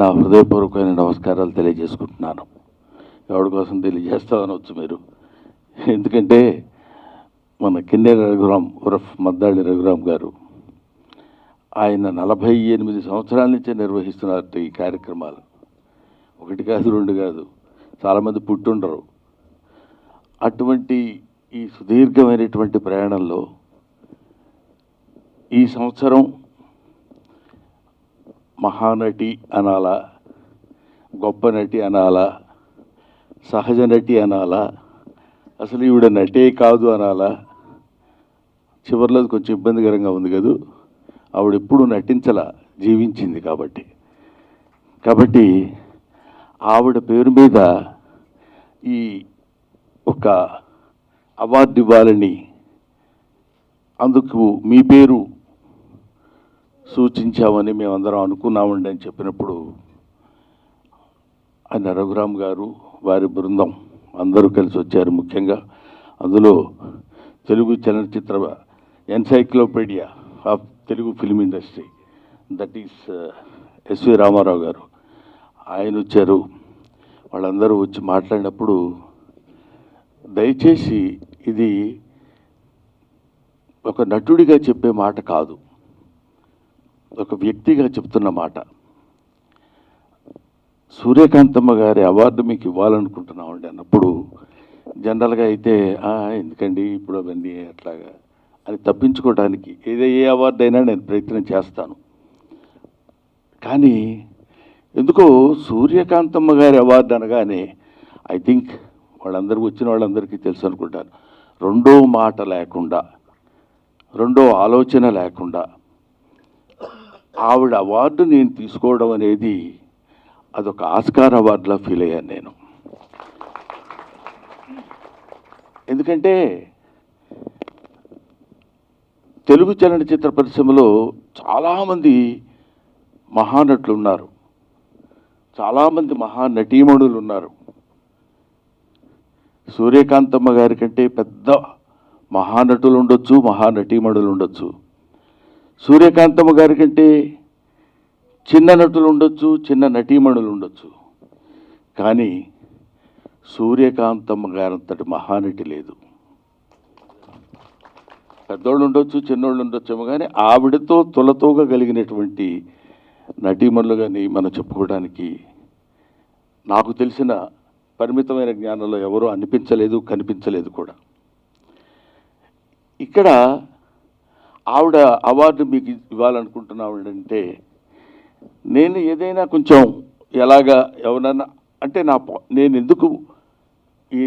నా హృదయపూర్వకమైన నమస్కారాలు తెలియజేసుకుంటున్నాను. ఎవరి కోసం తెలియజేస్తామనవచ్చు మీరు. ఎందుకంటే మన కిన్నెర రఘురాం ఉరఫ్ మద్దాళి రఘురాం గారు ఆయన నలభై ఎనిమిది సంవత్సరాల నుంచే నిర్వహిస్తున్నారు ఈ కార్యక్రమాలు. ఒకటి కాదు రెండు కాదు చాలామంది పుట్టుండరు. అటువంటి ఈ సుదీర్ఘమైనటువంటి ప్రయాణంలో ఈ సంవత్సరం మహానటి అనాలా గొప్ప నటి అనాలా సహజ నటి అనాలా అసలు ఈవిడ నటే కాదు అనాలా. చివరిలో కొంచెం ఇబ్బందికరంగా ఉంది కదూ. ఆవిడ ఎప్పుడు నటించలా జీవించింది కాబట్టి. కాబట్టి ఆవిడ పేరు మీద ఈ ఒక అవార్డు ఇవ్వాలని అందుకు మీ పేరు సూచించామని మేమందరం అనుకున్నామండి అని చెప్పినప్పుడు ఆయన రఘురామ్ గారు వారి బృందం అందరూ కలిసి వచ్చారు ముఖ్యంగా. అందులో తెలుగు చలనచిత్ర encyclopedia of Telugu film industry that is uh, S V Ramarao గారు. ఆయన వచ్చారు. వాళ్ళందరూ వచ్చి మాట్లాడినప్పుడు దయచేసి ఇది ఒక నటుడిగా చెప్పే మాట కాదు. ఒక వ్యక్తిగా చెప్తున్న మాట. సూర్యకాంతమ్మ గారి అవార్డు మీకు ఇవ్వాలనుకుంటున్నామండి అన్నప్పుడు జనరల్గా అయితే ఎందుకండి ఇప్పుడు అవన్నీ అట్లాగా? అని తప్పించుకోవడానికి ఏదో ఏ అవార్డు అయినా నేను ప్రయత్నం చేస్తాను. కానీ ఎందుకో సూర్యకాంతమ్మ గారి అవార్డు అనగానే ఐ థింక్ వాళ్ళందరూ వచ్చిన వాళ్ళందరికీ తెలుసు అనుకుంటాను. రెండో మాట లేకుండా రెండో ఆలోచన లేకుండా ఆవిడ అవార్డు నేను తీసుకోవడం అనేది అదొక ఆస్కార్ అవార్డులా ఫీల్ అయ్యాను నేను. ఎందుకంటే తెలుగు చలనచిత్ర పరిశ్రమలో చాలామంది మహానటులు ఉన్నారు. చాలామంది మహానటీమణులు ఉన్నారు. సూర్యకాంతమ్మ గారి కంటే పెద్ద మహానటులు ఉండొచ్చు మహానటీమణులు ఉండొచ్చు. సూర్యకాంతమ్మ గారి కంటే చిన్న నటులు ఉండొచ్చు చిన్న నటీమణులు ఉండొచ్చు. కానీ సూర్యకాంతమ్మ గారంతటి మహానటి లేదు. పెద్దోళ్ళు ఉండొచ్చు చిన్నోళ్ళు ఉండొచ్చేమో కానీ ఆవిడతో తులతోగా కలిగినటువంటి నటీమణులు కానీ మనం చెప్పుకోవడానికి నాకు తెలిసిన పరిమితమైన జ్ఞానంలో ఎవరూ అనిపించలేదు కనిపించలేదు కూడా. ఇక్కడ ఆవిడ అవార్డు మీకు ఇవ్వాలనుకుంటున్నామంటే నేను ఏదైనా కొంచెం ఎలాగా ఎవరన్నా అంటే నా నేను ఎందుకు ఈ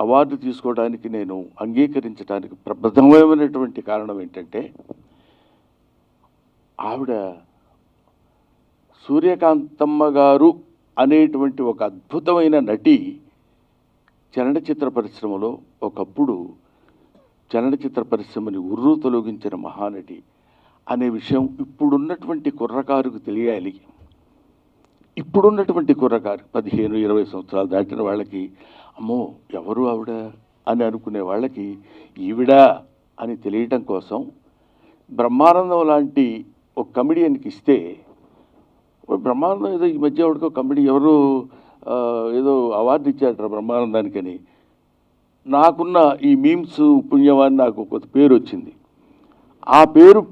అవార్డు తీసుకోవడానికి నేను అంగీకరించడానికి ప్రబద్ధమైనటువంటి కారణం ఏంటంటే ఆవిడ సూర్యకాంతమ్మ గారు అనేటువంటి ఒక అద్భుతమైన నటి చలనచిత్ర పరిశ్రమలో ఒకప్పుడు చలనచిత్ర పరిశ్రమని ఉర్రు తొలగించిన మహానటి అనే విషయం ఇప్పుడున్నటువంటి కుర్రకారుకు తెలియాలి. ఇప్పుడున్నటువంటి కుర్రకారు పదిహేను ఇరవై సంవత్సరాలు దాటిన వాళ్ళకి అమ్మో ఎవరు ఆవిడ? అని అనుకునే వాళ్ళకి ఈవిడా? అని తెలియటం కోసం బ్రహ్మానందం లాంటి ఒక కమిడియన్కి ఇస్తే బ్రహ్మానందం ఏదో ఈ మధ్య ఎవరికో కమిడీ ఎవరు ఏదో అవార్డు ఇచ్చారట బ్రహ్మానందానికని. నాకున్న ఈ మీమ్స్ పుణ్యవాన్ని నాకు ఒక పేరు వచ్చింది. ఆ పేరు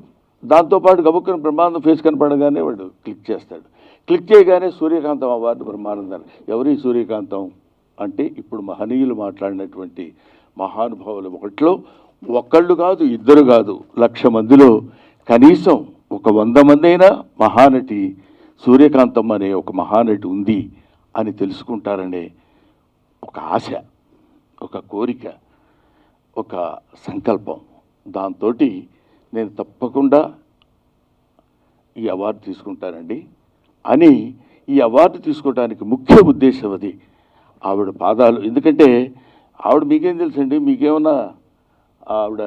దాంతోపాటు గబుక్కని బ్రహ్మానందం ఫేస్ కనపడగానే వాడు క్లిక్ చేస్తాడు. క్లిక్ చేయగానే సూర్యకాంతం అవార్డు బ్రహ్మానందం. ఎవరి సూర్యకాంతం? అంటే ఇప్పుడు మహనీయులు మాట్లాడినటువంటి మహానుభావులు ఒకటిలో. ఒక్కళ్ళు కాదు ఇద్దరు కాదు లక్ష మందిలో కనీసం ఒక వంద మంది అయినా మహానటి సూర్యకాంతం అనే ఒక మహానటి ఉంది అని తెలుసుకుంటారనే ఒక ఆశ. ఒక కోరిక ఒక సంకల్పం. దాంతో నేను తప్పకుండా ఈ అవార్డు తీసుకుంటానండి. అని ఈ అవార్డు తీసుకోవడానికి ముఖ్య ఉద్దేశం అది. ఆవిడ పాదాలు ఎందుకంటే ఆవిడ మీకేం తెలుసండి? మీకేమన్నా ఆవిడ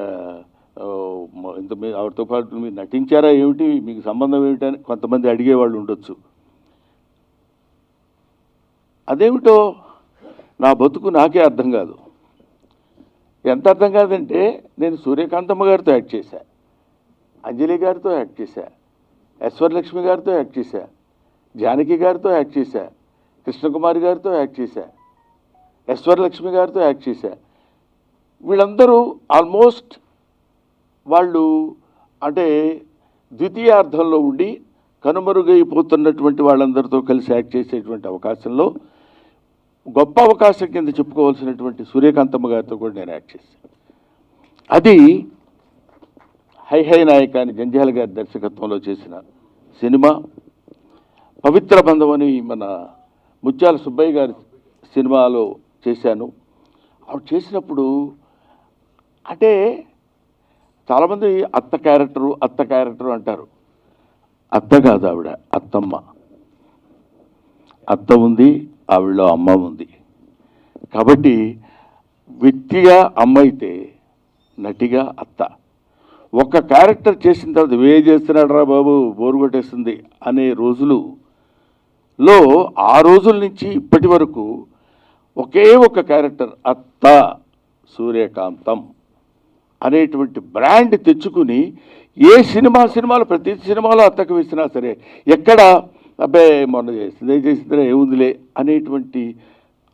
ఇంత మీ ఆవిడతో పాటు మీరు నటించారా ఏమిటి? మీకు సంబంధం ఏమిటని కొంతమంది అడిగేవాళ్ళు ఉండొచ్చు. అదేమిటో నా బతుకు నాకే అర్థం కాదు. ఎంత అర్థం కాదంటే నేను సూర్యకాంతమ్మ గారితో యాక్ట్ చేశా. అంజలి గారితో యాక్ట్ చేశా. లక్ష్మి గారితో యాక్ట్ చేశా. జానకి గారితో యాక్ట్ చేశా. కృష్ణకుమారి గారితో యాక్ట్ చేశా. యశ్వరలక్ష్మి గారితో యాక్ట్ చేశా. వీళ్ళందరూ ఆల్మోస్ట్ వాళ్ళు అంటే ద్వితీయార్థంలో ఉండి కనుమరుగైపోతున్నటువంటి వాళ్ళందరితో కలిసి యాక్ట్ చేసేటువంటి అవకాశంలో గొప్ప అవకాశం కింద చెప్పుకోవాల్సినటువంటి సూర్యకాంతమ్మ గారితో కూడా నేను యాక్ట్ చేశాను. అది హై హై నాయక అని జంజాల గారి దర్శకత్వంలో చేసిన సినిమా. పవిత్ర బంధం అని మన ముత్యాల సుబ్బయ్య గారి సినిమాలో చేశాను. ఆవిడ చేసినప్పుడు అంటే చాలామంది అత్త క్యారెక్టరు అత్త క్యారెక్టరు అంటారు. అత్త కాదు ఆవిడ అత్తమ్మ. అత్త ఉంది ఆవిడలో అమ్మ ఉంది. కాబట్టి విత్తిగా అమ్మ అయితే నటిగా అత్త. ఒక క్యారెక్టర్ చేసిన తర్వాత వే చేస్తున్నాడు రా బాబు? బోరు కొట్టేస్తుంది అనే రోజులు లో ఆ రోజుల నుంచి ఇప్పటి వరకు ఒకే ఒక క్యారెక్టర్ అత్త సూర్యకాంతం అనేటువంటి బ్రాండ్ తెచ్చుకుని ఏ సినిమా సినిమాలు ప్రతి సినిమాలో అత్తకు వేసినా సరే ఎక్కడ అబ్బాయి మొన్న చేసింది చేసిందిరా ఏముందిలే అనేటువంటి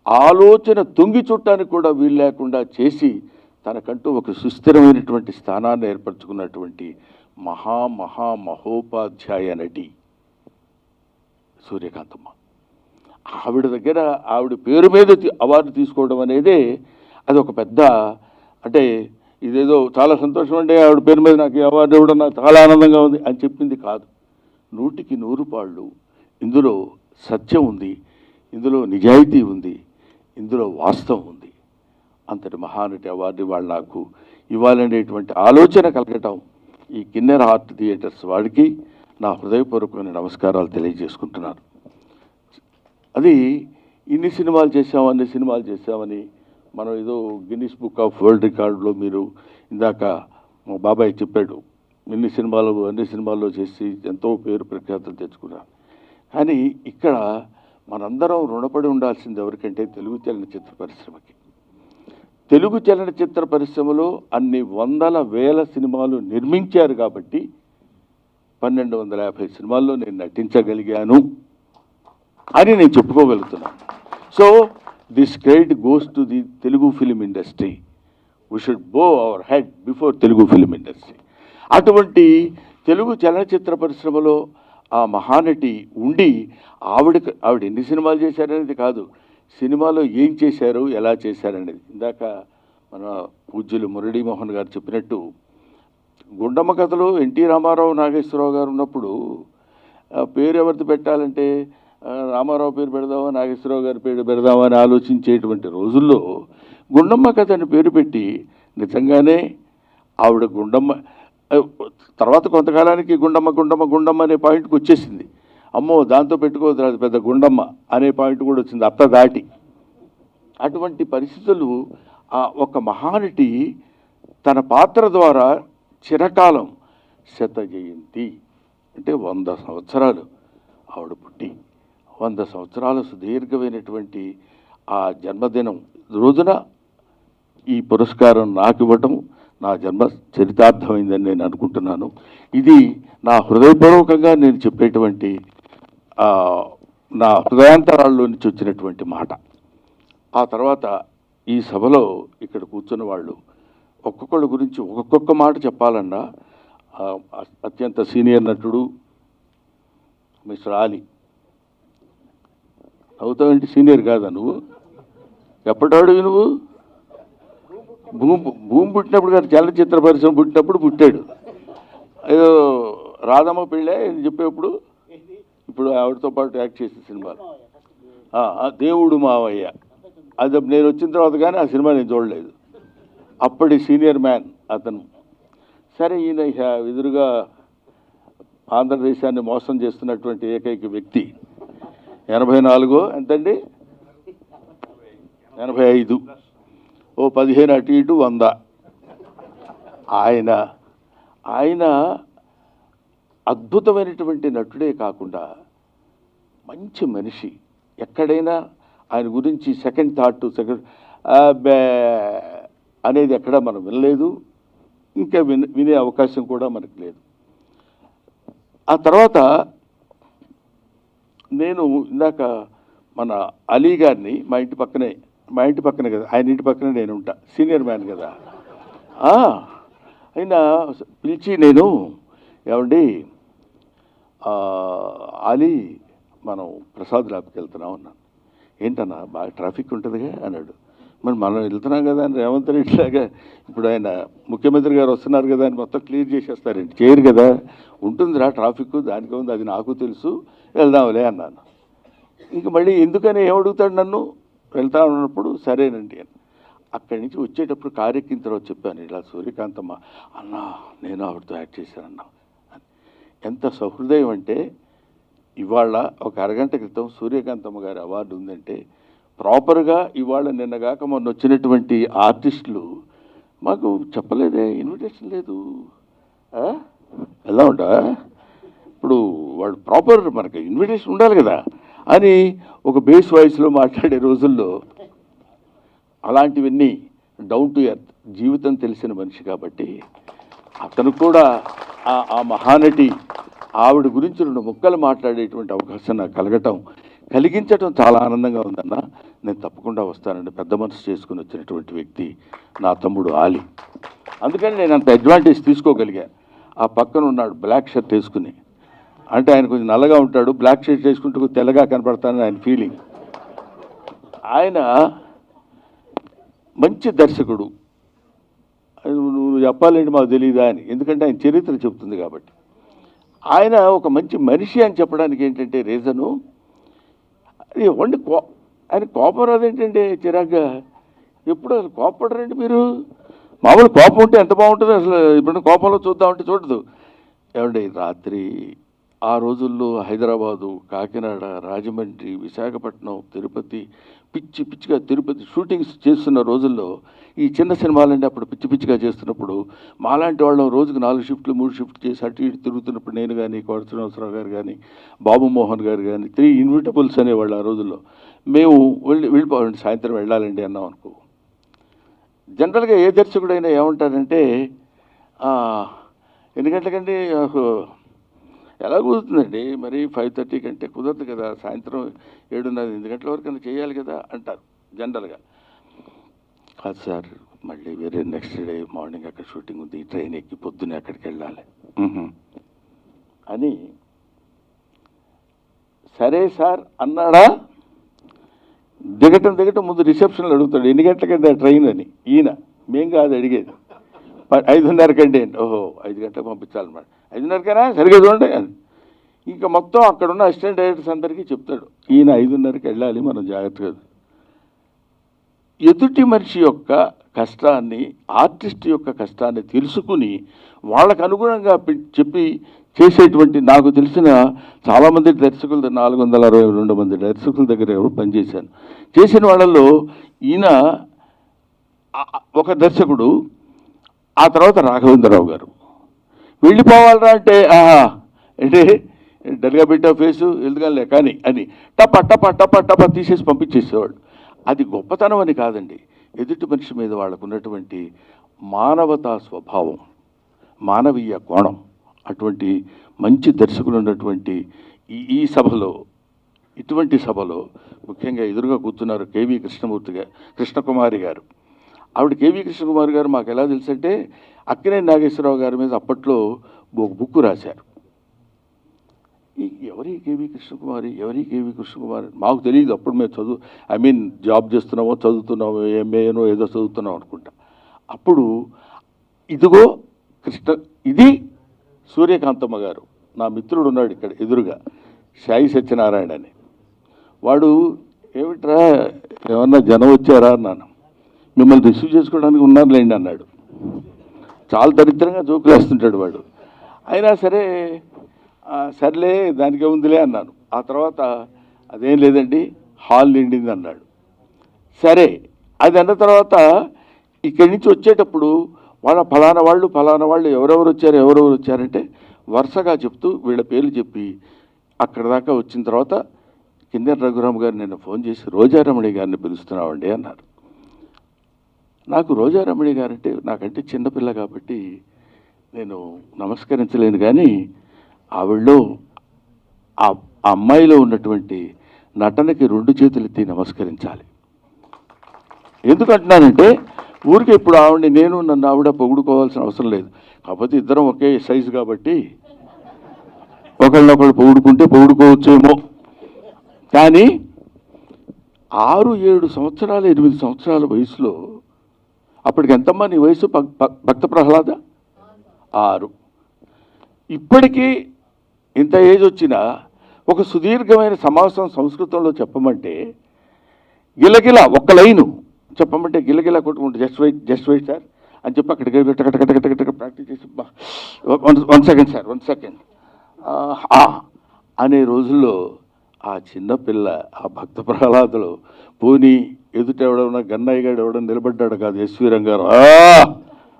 ఆలోచన తొంగి చుట్టానికి కూడా వీలు లేకుండా చేసి తనకంటూ ఒక సుస్థిరమైనటువంటి స్థానాన్ని ఏర్పరచుకున్నటువంటి మహా మహా మహోపాధ్యాయ నటి సూర్యకాంతమ్మ. ఆవిడ దగ్గర ఆవిడ పేరు మీద అవార్డు తీసుకోవడం అనేదే అది ఒక పెద్ద అంటే ఇదేదో చాలా సంతోషం అంటే ఆవిడ పేరు మీద నాకు అవార్డు ఇవ్వడం నాకు చాలా ఆనందంగా ఉంది అని చెప్పింది కాదు. నూటికి నూరు పాళ్ళు ఇందులో సత్యం ఉంది ఇందులో నిజాయితీ ఉంది ఇందులో వాస్తవం ఉంది. అంతటి మహానటి అవార్డు ఇవాళ నాకు ఇవ్వాలనేటువంటి ఆలోచన కలగటం ఈ కిన్నెర ఆర్ట్ థియేటర్స్ వాడికి నా హృదయపూర్వకమైన నమస్కారాలు తెలియజేసుకుంటున్నాను. అది ఇన్ని సినిమాలు చేసాము అన్ని సినిమాలు చేసామని మనం ఏదో గిన్నిస్ బుక్ ఆఫ్ వరల్డ్ రికార్డులో మీరు ఇందాక మా బాబాయ్ చెప్పాడు ఇన్ని సినిమాలు అన్ని సినిమాల్లో చేసి ఎంతో పేరు ప్రఖ్యాతులు తెచ్చుకున్నాను కానీ ఇక్కడ మనందరం రుణపడి ఉండాల్సింది ఎవరికంటే తెలుగు చలనచిత్ర పరిశ్రమకి. తెలుగు చలనచిత్ర పరిశ్రమలో అన్ని వందల వేల సినిమాలు నిర్మించారు కాబట్టి పన్నెండు వందల యాభై సినిమాల్లో నేను నటించగలిగాను అని నేను చెప్పుకోగలుగుతున్నాను so this credit goes to the Telugu film industry. We should bow our head before Telugu film industry. అటువంటి తెలుగు చలనచిత్ర పరిశ్రమలో ఆ మహానటి ఉండి ఆవిడ ఆవిడ ఎన్ని సినిమాలు చేశారనేది కాదు. సినిమాలో ఏం చేశారు ఎలా చేశారనేది. ఇందాక మన పూజ్యులు మురళీమోహన్ గారు చెప్పినట్టు గుండమ్మ కథలో ఎన్టీ రామారావు నాగేశ్వరరావు గారు ఉన్నప్పుడు పేరు ఎవరిది పెట్టాలంటే రామారావు పేరు పెడదామా నాగేశ్వరరావు గారి పేరు పెడదామా అని ఆలోచించేటువంటి రోజుల్లో గుండమ్మ కథ అని పేరు పెట్టి నిజంగానే ఆవిడ గుండమ్మ తర్వాత కొంతకాలానికి గుండమ్మ గుండమ్మ గుండమ్మ అనే పాయింట్కి వచ్చేసింది. అమ్మో దాంతో పెట్టుకోవద్దు అది పెద్ద గుండమ్మ అనే పాయింట్ కూడా వచ్చింది అత్త దాటి అటువంటి పరిస్థితులు ఆ ఒక మహానటి తన పాత్ర ద్వారా చిరకాలం శత జయంతి అంటే వంద సంవత్సరాలు ఆవిడ పుట్టి వంద సంవత్సరాల సుదీర్ఘమైనటువంటి ఆ జన్మదినం రోజున ఈ పురస్కారం నాకు ఇవ్వటం నా జన్మ చరితార్థమైందని నేను అనుకుంటున్నాను. ఇది నా హృదయపూర్వకంగా నేను చెప్పేటువంటి నా హృదయాంతరాల్లో నుంచి వచ్చినటువంటి మాట. ఆ తర్వాత ఈ సభలో ఇక్కడ కూర్చున్న వాళ్ళు ఒక్కొక్కళ్ళ గురించి ఒక్కొక్క మాట చెప్పాలన్నా అత్యంత సీనియర్ నటుడు మిస్టర్ ఆలీ. అవుతావంటే సీనియర్ కాదా నువ్వు? ఎప్పటాడు నువ్వు? భూమి భూమి పుట్టినప్పుడు కాదు చలనచిత్ర పరిశ్రమ పుట్టినప్పుడు పుట్టాడు. ఏదో రాధమ్మ పెళ్ళే చెప్పేప్పుడు? ఇప్పుడు ఆవిడతో పాటు యాక్ట్ చేసిన సినిమాలు ఆ, దేవుడు మావయ్య. అది నేను వచ్చిన తర్వాత కానీ ఆ సినిమా నేను చూడలేదు. అప్పటి సీనియర్ మ్యాన్ అతను. సరే ఈయన ఎదురుగా ఆంధ్రదేశాన్ని మోసం చేస్తున్నటువంటి ఏకైక వ్యక్తి. ఎనభై నాలుగో ఎంతండి? ఎనభై ఐదు. ఓ పదిహేను అటు ఇటు వంద. ఆయన ఆయన అద్భుతమైనటువంటి నటుడే కాకుండా మంచి మనిషి. ఎక్కడైనా ఆయన గురించి సెకండ్ థాట్ సెకండ్ అబ్బే అనేది ఎక్కడా మనం వినలేదు. ఇంకా విన వినే అవకాశం కూడా మనకు లేదు. ఆ తర్వాత నేను ఇందాక మన అలీ గారిని మా ఇంటి పక్కనే మా ఇంటి పక్కనే కదా ఆయన ఇంటి పక్కనే నేను ఉంటా సీనియర్ మ్యాన్ కదా. ఆయన పిలిచి నేను ఏమండి అలీ మనం ప్రసాద్ ల్యాబ్కి వెళ్తున్నాం అన్నాను. ఏంటన్నా బాగా ట్రాఫిక్ ఉంటుందిగా అన్నాడు. మరి మనం వెళ్తున్నాం కదా అని రేవంత్ రెడ్డి లాగా ఇప్పుడు ఆయన ముఖ్యమంత్రి గారు వస్తున్నారు కదా అని మొత్తం క్లియర్ చేసేస్తారండి. చేయరు కదా ఉంటుందిరా ట్రాఫిక్ దానికి ఉంది అది నాకు తెలుసు వెళ్దాంలే అన్నాను. ఇంక మళ్ళీ ఎందుకని ఏమడుగుతాడు నన్ను? వెళ్తా ఉన్నప్పుడు సరేనండి అని. అక్కడి నుంచి వచ్చేటప్పుడు కారు తర్వాత చెప్పాను ఇలా సూర్యకాంతమ్మ అన్నా నేను ఆవిడతో యాక్ట్ చేశానన్నా అని. ఎంత సహృదయం అంటే ఇవాళ ఒక అరగంట క్రితం సూర్యకాంతమ్మ గారి అవార్డు ఉందంటే ప్రాపర్గా ఇవాళ నిన్నగాక మొన్న వచ్చినటువంటి ఆర్టిస్టులు మాకు చెప్పలేదే ఇన్విటేషన్ లేదు. ఎలా ఉంటా ఇప్పుడు వాళ్ళు ప్రాపర్ మనకి ఇన్విటేషన్ ఉండాలి కదా. అని ఒక బేస్ వాయిస్లో మాట్లాడే రోజుల్లో అలాంటివన్నీ డౌన్ టు ఎర్త్ జీవితం తెలిసిన మనిషి కాబట్టి అతను కూడా ఆ ఆ మహానటి ఆవిడ గురించి రెండు ముక్కలు మాట్లాడేటువంటి అవకాశం నాకు కలగటం కలిగించటం చాలా ఆనందంగా ఉందన్న. నేను తప్పకుండా వస్తానండి. పెద్ద మనసు చేసుకుని వచ్చినటువంటి వ్యక్తి నా తమ్ముడు ఆలి. అందుకని నేను అంత అడ్వాంటేజ్ తీసుకోగలిగా. ఆ పక్కన ఉన్నాడు బ్లాక్ షర్ట్ వేసుకుని. అంటే ఆయన కొంచెం నల్లగా ఉంటాడు బ్లాక్ షర్ట్ వేసుకుంటూ తెల్లగా కనపడతానని ఆయన ఫీలింగ్ ఆయన మంచి దర్శకుడు. నువ్వు నువ్వు చెప్పాలంటే మాకు తెలియదా అని. ఎందుకంటే ఆయన చరిత్ర చెప్తుంది కాబట్టి. ఆయన ఒక మంచి మనిషి అని చెప్పడానికి ఏంటంటే రీజను అది వండి కో ఆయన కోపం రాదేంటండి చిరాగ్గా ఎప్పుడు అసలు కోపడరండి మీరు? మామూలు కోపం ఉంటే ఎంత బాగుంటుంది అసలు? ఇప్పుడు కోపంలో చూద్దామంటే చూడదు. ఏమండి రాత్రి ఆ రోజుల్లో హైదరాబాదు కాకినాడ రాజమండ్రి విశాఖపట్నం తిరుపతి పిచ్చి పిచ్చిగా తిరుపతి షూటింగ్స్ చేస్తున్న రోజుల్లో ఈ చిన్న సినిమాలంటే అప్పుడు పిచ్చి పిచ్చిగా చేస్తున్నప్పుడు మాలాంటి వాళ్ళం రోజుకు నాలుగు షిఫ్ట్లు మూడు షిఫ్ట్ చేసి అటు ఇటు తిరుగుతున్నప్పుడు నేను కానీ కోట శ్రీనివాసరావు గారు కానీ బాబు మోహన్ గారు కానీ త్రీ ఇన్విటబుల్స్ అనేవాళ్ళు ఆ రోజుల్లో. మేము వెళ్ళి వెళ్ళిపోవాలండి సాయంత్రం వెళ్ళాలండి అన్నాం అనుకో. జనరల్గా ఏ దర్శకుడైనా ఏమంటారంటే ఎందుకంటే ఎన్ని గంటలకండి? ఎలా కుదురుతుందండి? మరి ఫైవ్ థర్టీ కంటే కుదరదు కదా సాయంత్రం ఏడున్నర ఎనిమిది గంటల వరకు అయినా చేయాలి కదా అంటారు జనరల్గా. కాదు సార్ మళ్ళీ వేరే నెక్స్ట్ డే మార్నింగ్ అక్కడ షూటింగ్ ఉంది ట్రైన్ ఎక్కి పొద్దున్నే అక్కడికి వెళ్ళాలి. అని సరే సార్ అన్నాడా? దిగటం దిగటం ముందు రిసెప్షన్లో అడుగుతాడు ఎన్ని గంటలకండి ఆ ట్రైన్ అని? ఈయన మేం కాదు అడిగేది. ఐదున్నరకండి అండి ఓహో ఐదు గంటలకు పంపించాలన్నమాట ఐదున్నరకేనా? సరిగ్గా చూడండి అని. ఇంకా మొత్తం అక్కడ ఉన్న అసిస్టెంట్ డైరెక్టర్స్ అందరికీ చెప్తాడు ఈయన ఐదున్నరకి వెళ్ళాలి మనం జాగ్రత్తగా ఎదుటి మనిషి యొక్క కష్టాన్ని ఆర్టిస్ట్ యొక్క కష్టాన్ని తెలుసుకుని వాళ్ళకు అనుగుణంగా చెప్పి చేసేటువంటి నాకు తెలిసిన చాలామంది దర్శకుల నాలుగు వందల అరవై రెండు మంది దర్శకుల దగ్గర ఎవరు పనిచేశాను చేసిన వాళ్ళల్లో ఈయన ఒక దర్శకుడు ఆ తర్వాత రాఘవేంద్రరావు గారు. వెళ్ళిపోవాలరా అంటే ఆహా అంటే డల్గా పెట్టా ఫేసు వెళ్తుగాలే కానీ అని. టప టప టప టప తీసేసి పంపించేసేవాడు. అది గొప్పతనం అని కాదండి. ఎదుటి మనిషి మీద వాళ్ళకు ఉన్నటువంటి మానవతా స్వభావం మానవీయ కోణం అటువంటి మంచి దర్శకులు ఉన్నటువంటి ఈ ఈ సభలో ఇటువంటి సభలో ముఖ్యంగా ఎదురుగా కూర్చున్నారు కేవీ కృష్ణమూర్తి గారు కృష్ణకుమారి గారు. ఆవిడ కేవీ కృష్ణకుమార్ గారు మాకు ఎలా తెలుసంటే అక్కినే నాగేశ్వరరావు గారి మీద అప్పట్లో ఒక బుక్ రాశారు. ఎవరి కేవీ కృష్ణకుమారి ఎవరి కేవీ కృష్ణకుమారి? మాకు తెలియదు అప్పుడు మేము చదువు ఐ మీన్ జాబ్ చేస్తున్నామో చదువుతున్నామో ఎంఏనో ఏదో చదువుతున్నాం అనుకుంటా. అప్పుడు ఇదిగో కృష్ణ ఇది సూర్యకాంతమ్మ గారు నా మిత్రుడు ఉన్నాడు ఇక్కడ ఎదురుగా సాయి సత్యనారాయణ అని. వాడు ఏమిట్రా ఏమన్నా జనం వచ్చారా? అన్నాను. మిమ్మల్ని రిసీవ్ చేసుకోవడానికి ఉన్నారులేండి అన్నాడు. చాలా దరిద్రంగా జోకులు వేస్తుంటాడు వాడు. అయినా సరే సర్లే దానికి ఉందిలే అన్నాను. ఆ తర్వాత అదేం లేదండి హాల్ నిండింది అన్నాడు. సరే అది అన్న తర్వాత ఇక్కడి నుంచి వచ్చేటప్పుడు వాళ్ళ ఫలానా వాళ్ళు ఫలానా వాళ్ళు ఎవరెవరు వచ్చారు ఎవరెవరు వచ్చారంటే వరుసగా చెప్తూ వీళ్ళ పేర్లు చెప్పి అక్కడ దాకా వచ్చిన తర్వాత కిందెర రఘురామ్ గారు నిన్న ఫోన్ చేసి రోజారమణి గారిని పిలుస్తున్నామండి అన్నారు. నాకు రోజారమణి గారంటే నాకంటే చిన్నపిల్ల కాబట్టి నేను నమస్కరించలేను కానీ ఆవిడలో ఆ అమ్మాయిలో ఉన్నటువంటి నటనకి రెండు చేతులు ఎత్తి నమస్కరించాలి. ఎందుకంటున్నానంటే ఊరికి ఇప్పుడు ఆవిడ నేను నన్ను ఆవిడ పొగుడుకోవాల్సిన అవసరం లేదు. కాకపోతే ఇద్దరం ఒకే సైజు కాబట్టి ఒకళ్ళనొకళ్ళు పొగుడుకుంటే పొగుడుకోవచ్చేమో. కానీ ఆరు ఏడు సంవత్సరాలు ఎనిమిది సంవత్సరాల వయసులో అప్పటికి ఎంతమ్మా నీ వయసు? భక్త ప్రహ్లాద? ఆరు. ఇప్పటికీ ఇంత ఏజ్ వచ్చినా ఒక సుదీర్ఘమైన సమావేశం సంస్కృతంలో చెప్పమంటే గిలగిల ఒక్క లైను చెప్పమంటే గిలగిల కొట్టుకుంటే just wait just wait sir అని చెప్పి అక్కడికి వెళ్ళి ప్రాక్టీస్ చేసి one one second sir one second. అనే రోజుల్లో ఆ చిన్నపిల్ల ఆ భక్త ప్రహ్లాదులు పోనీ ఎదుట ఎవడన్నా గన్నయ్య గారు ఎవడో నిలబడ్డాడు కాదు ఎస్వి రంగారావు.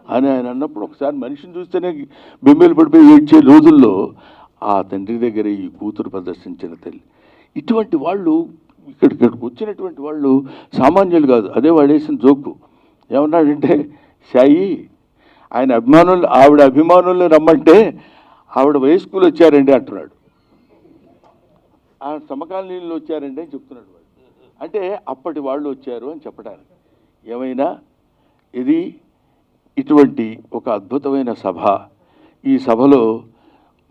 అని ఆయన అన్నప్పుడు ఒకసారి మనిషిని చూస్తేనే బెమ్మేలు పడిపోయి ఏడ్చే రోజుల్లో ఆ తండ్రి దగ్గర ఈ కూతురు ప్రదర్శించిన తల్లి. ఇటువంటి వాళ్ళు ఇక్కడ ఇక్కడికి వచ్చినటువంటి వాళ్ళు సామాన్యులు కాదు. అదే వాడేసిన జోకు. ఏమన్నాడంటే సాయి ఆయన అభిమానులు ఆవిడ అభిమానుల్ని రమ్మంటే ఆవిడ వయస్కులు వచ్చారండి అంటున్నాడు. ఆ సమకాలీనులు వచ్చారండి అని చెప్తున్నాడు. అంటే అప్పటి వాళ్ళు వచ్చారు అని చెప్పడానికి. ఏమైనా? ఇది ఇటువంటి ఒక అద్భుతమైన సభ. ఈ సభలో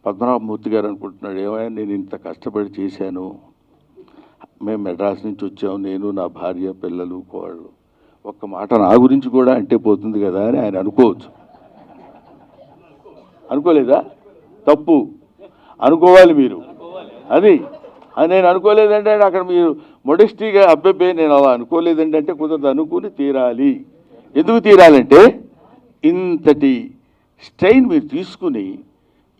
పద్మనాభమూర్తి గారు అనుకుంటున్నాడు ఏమైనా నేను ఇంత కష్టపడి చేశాను. మేము మెడ్రాస్ నుంచి వచ్చాము నేను నా భార్య పిల్లలు కోళ్ళు ఒక్క మాట నా గురించి కూడా అంటే పోతుంది కదా అని ఆయన అనుకోవచ్చు. అనుకోలేదా? తప్పు. అనుకోవాలి మీరు. అది. అని నేను అనుకోలేదంటే అక్కడ మీరు మొడెస్టీగా అబ్బెబ్బే నేను అలా అనుకోలేదంటే కుదరదు అనుకుని తీరాలి. ఎందుకు తీరాలంటే ఇంతటి స్ట్రెయిన్ మీరు తీసుకుని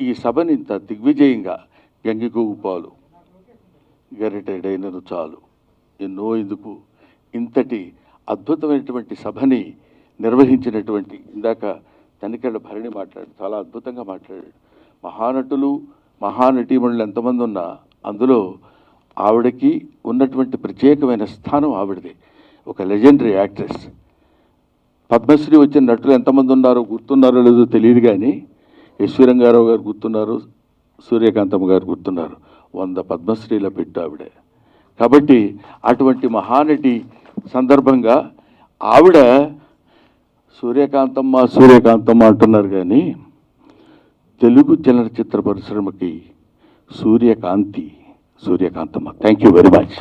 ఈ సభని ఇంత దిగ్విజయంగా గంగిగూపాలు పాలు గరిటెడైనను చాలు. ఎన్నో ఎందుకు? ఇంతటి అద్భుతమైనటువంటి సభని నిర్వహించినటువంటి ఇందాక తనికెళ్ళ భరణి మాట్లాడు చాలా అద్భుతంగా మాట్లాడాడు. మహానటులు మహానటీమణులు ఎంతమంది ఉన్నా అందులో ఆవిడకి ఉన్నటువంటి ప్రత్యేకమైన స్థానం ఆవిడది. ఒక లెజెండరీ యాక్ట్రెస్ పద్మశ్రీ వచ్చిన నటులు ఎంతమంది ఉన్నారో గుర్తున్నారో లేదో తెలియదు కానీ యశ్వరంగారావు గారు గుర్తున్నారు సూర్యకాంతమ్మ గారు గుర్తున్నారు. వంద పద్మశ్రీల పెట్టు ఆవిడ. కాబట్టి అటువంటి మహానటి సందర్భంగా ఆవిడ సూర్యకాంతమ్మ సూర్యకాంతమ్మ అంటున్నారు కానీ తెలుగు చలనచిత్ర పరిశ్రమకి Suryakanthi Suryakanthamma. Thank you very much